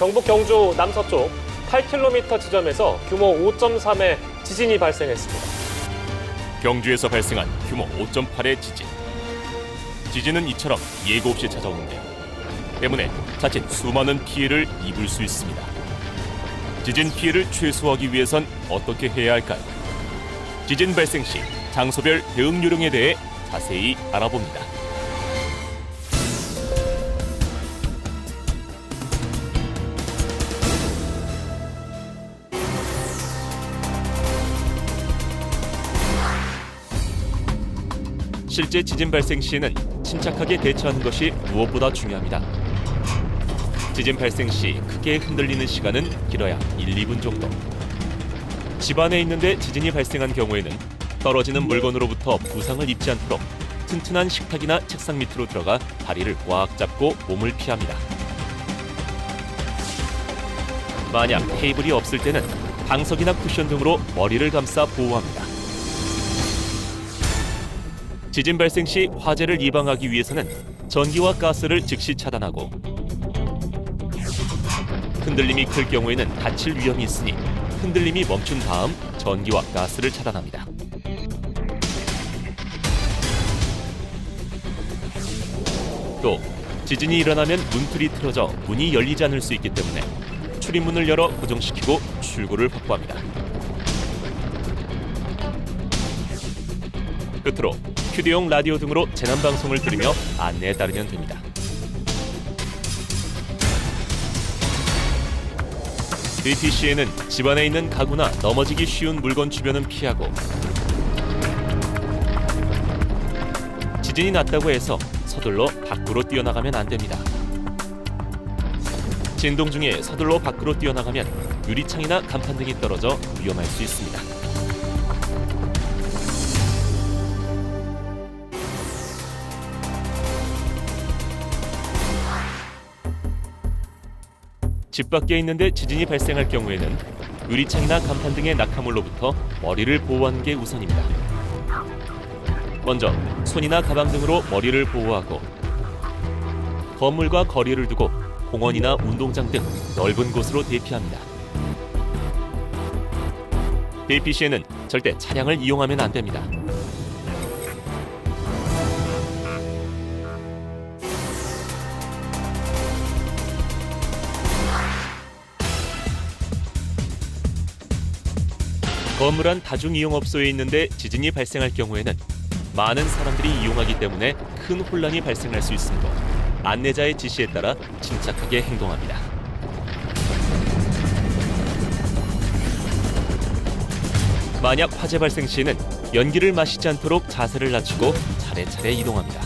경북 경주 남서쪽 8km 지점에서 규모 5.3의 지진이 발생했습니다. 경주에서 발생한 규모 5.8의 지진. 지진은 이처럼 예고 없이 찾아오는데요. 때문에 자칫 수많은 피해를 입을 수 있습니다. 지진 피해를 최소화하기 위해선 어떻게 해야 할까요? 지진 발생 시 장소별 대응 요령에 대해 자세히 알아봅니다. 실제 지진 발생 시에는 침착하게 대처하는 것이 무엇보다 중요합니다. 지진 발생 시 크게 흔들리는 시간은 길어야 1, 2분 정도. 집 안에 있는데 지진이 발생한 경우에는 떨어지는 물건으로부터 부상을 입지 않도록 튼튼한 식탁이나 책상 밑으로 들어가 다리를 꽉 잡고 몸을 피합니다. 만약 테이블이 없을 때는 방석이나 쿠션 등으로 머리를 감싸 보호합니다. 지진 발생 시 화재를 예방하기 위해서는 전기와 가스를 즉시 차단하고 흔들림이 클 경우에는 다칠 위험이 있으니 흔들림이 멈춘 다음 전기와 가스를 차단합니다. 또 지진이 일어나면 문틀이 틀어져 문이 열리지 않을 수 있기 때문에 출입문을 열어 고정시키고 출구를 확보합니다. 끝으로 휴대용 라디오 등으로 재난 방송을 들으며 안내에 따르면 됩니다. DTC에는 집안에 있는 가구나 넘어지기 쉬운 물건 주변은 피하고 지진이 났다고 해서 서둘러 밖으로 뛰어나가면 안 됩니다. 진동 중에 서둘러 밖으로 뛰어나가면 유리창이나 간판 등이 떨어져 위험할 수 있습니다. 집 밖에 있는데 지진이 발생할 경우에는 유리창이나 간판 등의 낙하물로부터 머리를 보호하는 게 우선입니다. 먼저 손이나 가방 등으로 머리를 보호하고 건물과 거리를 두고 공원이나 운동장 등 넓은 곳으로 대피합니다. 대피 시에는 절대 차량을 이용하면 안 됩니다. 건물 안 다중이용업소에 있는데 지진이 발생할 경우에는 많은 사람들이 이용하기 때문에 큰 혼란이 발생할 수 있으므로 안내자의 지시에 따라 침착하게 행동합니다. 만약 화재 발생 시에는 연기를 마시지 않도록 자세를 낮추고 차례차례 이동합니다.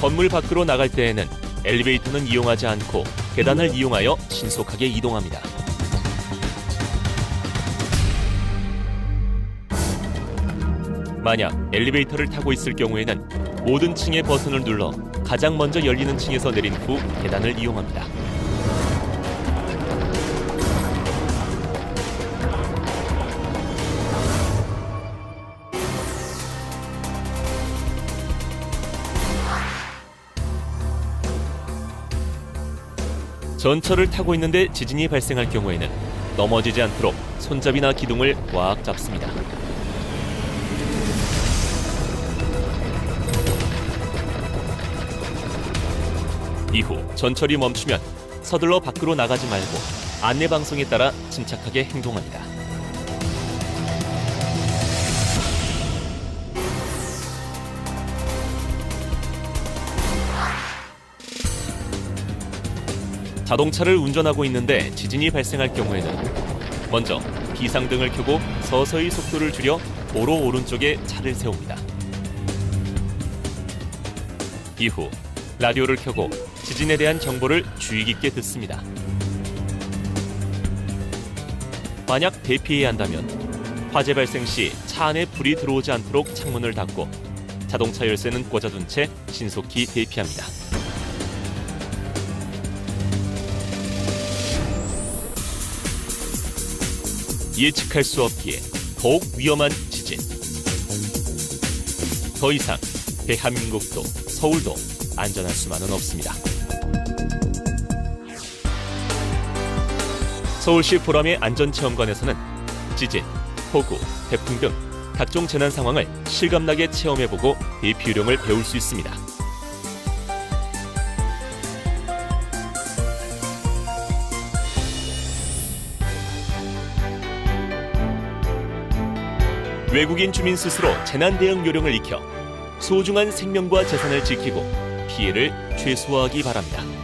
건물 밖으로 나갈 때에는 엘리베이터는 이용하지 않고 계단을 이용하여 신속하게 이동합니다. 만약 엘리베이터를 타고 있을 경우에는 모든 층의 버튼을 눌러 가장 먼저 열리는 층에서 내린 후 계단을 이용합니다. 전철을 타고 있는데 지진이 발생할 경우에는 넘어지지 않도록 손잡이나 기둥을 꽉 잡습니다. 이후 전철이 멈추면 서둘러 밖으로 나가지 말고 안내 방송에 따라 침착하게 행동합니다. 자동차를 운전하고 있는데 지진이 발생할 경우에는 먼저 비상등을 켜고 서서히 속도를 줄여 도로 오른쪽에 차를 세웁니다. 이후 라디오를 켜고 지진에 대한 정보를 주의 깊게 듣습니다. 만약 대피해야 한다면 화재 발생 시 차 안에 불이 들어오지 않도록 창문을 닫고 자동차 열쇠는 꽂아둔 채 신속히 대피합니다. 예측할 수 없기에 더욱 위험한 지진. 더 이상 대한민국도 서울도 안전할 수만은 없습니다. 서울시 보람의 안전체험관에서는 지진, 폭우, 태풍 등 각종 재난 상황을 실감나게 체험해보고 대피 요령을 배울 수 있습니다. 외국인 주민 스스로 재난 대응 요령을 익혀 소중한 생명과 재산을 지키고 피해를 최소화하기 바랍니다.